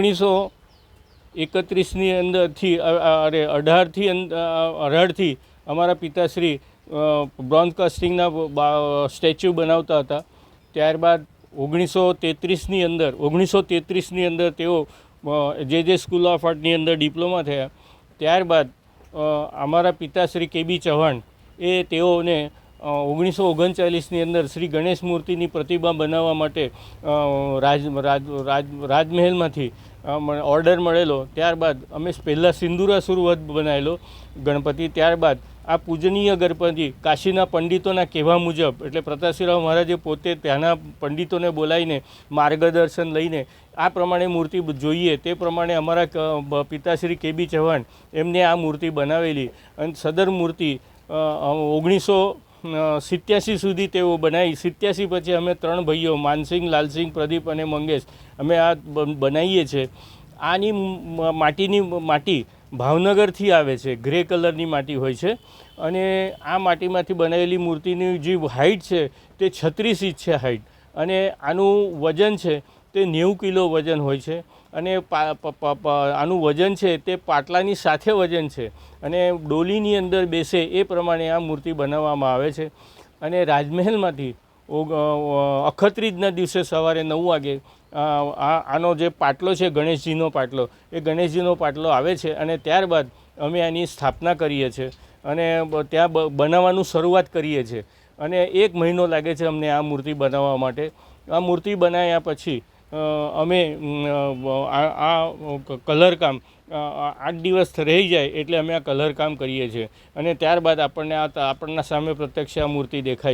ઓગણીસો એકત્રીસની અંદરથી અરે, અઢારથી અઢારથી અમારા પિતાશ્રી બ્રોન્ડકાસ્ટિંગના સ્ટેચ્યુ બનાવતા હતા. ત્યારબાદ ઓગણીસો તેત્રીસની અંદર ઓગણીસો તેત્રીસની અંદર તેઓ જે જે સ્કૂલ ઓફ આર્ટની અંદર ડિપ્લોમા થયા. ત્યારબાદ અમારા પિતાશ્રી કે બી ચૌહાણ એ તેઓને ઓગણીસો ઓગણચાલીસની અંદર શ્રી ગણેશ મૂર્તિની પ્રતિમા બનાવવા માટે રાજ રાજ રાજ, રાજમહેલમાંથી ઓર્ડર મળેલો. ત્યારબાદ અમે પહેલાં સિંદુરાસુર વધ બનાવેલો ગણપતિ. ત્યારબાદ આ પૂજનીય ગણપતિ કાશીના પંડિતોના કહેવા મુજબ, એટલે પ્રતાપસિંહરાવ મહારાજે પોતે ત્યાંના પંડિતોને બોલાવીને માર્ગદર્શન લઈને આ પ્રમાણે મૂર્તિ જોઈએ. તે પ્રમાણે અમારા પિતાશ્રી કે બી ચૌહાણ એમને આ મૂર્તિ બનાવેલી. અને સદર મૂર્તિ ઓગણીસો સિત્યાસી સુધી તેઓ બનાવી સિત્યાસી પછી અમે ત્રણ ભાઈઓ, માનસિંહ, લાલસિંહ, પ્રદીપ અને મંગેશ, અમે આ બનાવીએ છીએ આની માટીની માટી ભાવનગરથી આવે છે. ગ્રે કલરની માટી હોય છે. અને આ માટીમાંથી બનાવેલી મૂર્તિની જે હાઇટ છે તે છત્રીસ ઇંચ છે હાઇટ અને આનું વજન છે તે નેવું કિલો વજન હોય છે અને આનું વજન છે તે પાટલાની સાથે વજન છે અને ડોલીની અંદર બેસે એ પ્રમાણે આ મૂર્તિ બનાવવામાં આવે છે અને રાજમહેલમાંથી અખત્રીજના દિવસે સવારે નવ વાગે આનો જે પાટલો છે, ગણેશજીનો પાટલો, એ ગણેશજીનો પાટલો આવે છે અને ત્યારબાદ અમે આની સ્થાપના કરીએ છીએ અને ત્યાં બનાવવાનું શરૂઆત કરીએ છીએ અને એક મહિનો લાગે છે અમને આ મૂર્તિ બનાવવા માટે. આ મૂર્તિ બનાવ્યા પછી અમે આ આ કલર કામ અ, આઠ દિવસ રહી જાય એટલે અમે આ કલરકામ કરીએ છીએ. અને ત્યારબાદ આપણને આ આપણના સામે પ્રત્યક્ષ આ મૂર્તિ દેખાય